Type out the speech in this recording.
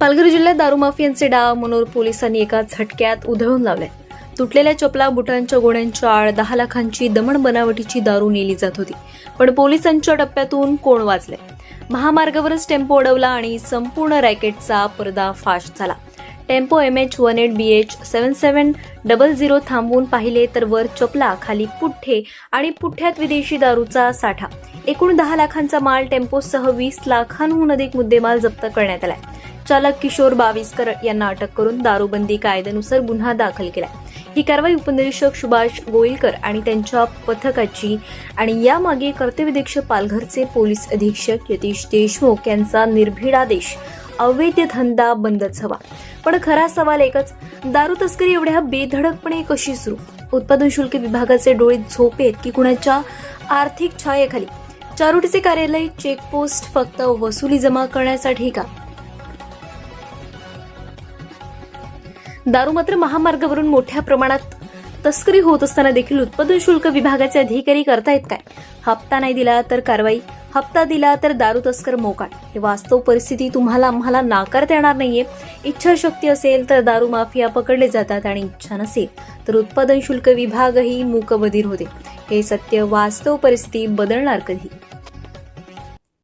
पालघर जिल्ह्यात दारूमाफियांचे डाव मनोर पोलिसांनी एका झटक्यात उधळून लावले. तुटलेल्या चपला बुटांच्या गोण्यांच्या आड दहा लाखांची दमण बनावटीची दारू नेली जात होती. पण पोलिसांच्या टप्प्यातून कोण वाचले? महामार्गावरच टेम्पो अडवला आणि संपूर्ण रॅकेटचा पर्दाफाश झाला. Tempo M H one eight B H seven seven double zero थांबवून पाहिले तर वर चपला खाली पुठ्ठे आणि पुठ्ठ्यात विदेशी दारूचा साठा. एकूण दहा लाखांचा माल टेम्पोसह वीस लाखांहून अधिक मुद्देमाल जप्त करण्यात आलाय. चालक किशोर बावीसकर यांना अटक करून दारूबंदी कायद्यानुसार गुन्हा दाखल केला ही कारवाई उपनिरीक्षक सुभाष गोईलकर आणि त्यांच्या पथकाची आणि यामागे कर्तव्यदक्ष पालघरचे पोलीस अधीक्षक यतीश देशमुख यांचा निर्भीड आदेश अवैध धंदा बंदच हवा. पण खरा सवाल एकच दारू तस्करी एवढ्या बेधडकपणे कशी सुरू? उत्पादन शुल्क विभागाचे डोळे झोपेत की कुणाच्या आर्थिक छायेखाली? चारोटीचे कार्यालय चेकपोस्ट फक्त वसुली जमा करण्यासाठी का? दारू मात्र महामार्गावरून मोठ्या प्रमाणात तस्करी होत असताना देखील उत्पादन शुल्क विभागाचे अधिकारी करतायत काय? हप्ता नाही दिला तर कारवाई हप्ता दिला तर दारू तस्कर मोकाट. हे वास्तव परिस्थिती तुम्हाला आम्हाला नाकारता येणार नाहीये. इच्छाशक्ती असेल तर दारू माफिया पकडले जातात आणि इच्छा नसेल तर उत्पादन शुल्क विभागही मूकबधीर होते. हे सत्य वास्तव परिस्थिती बदलणार कधी?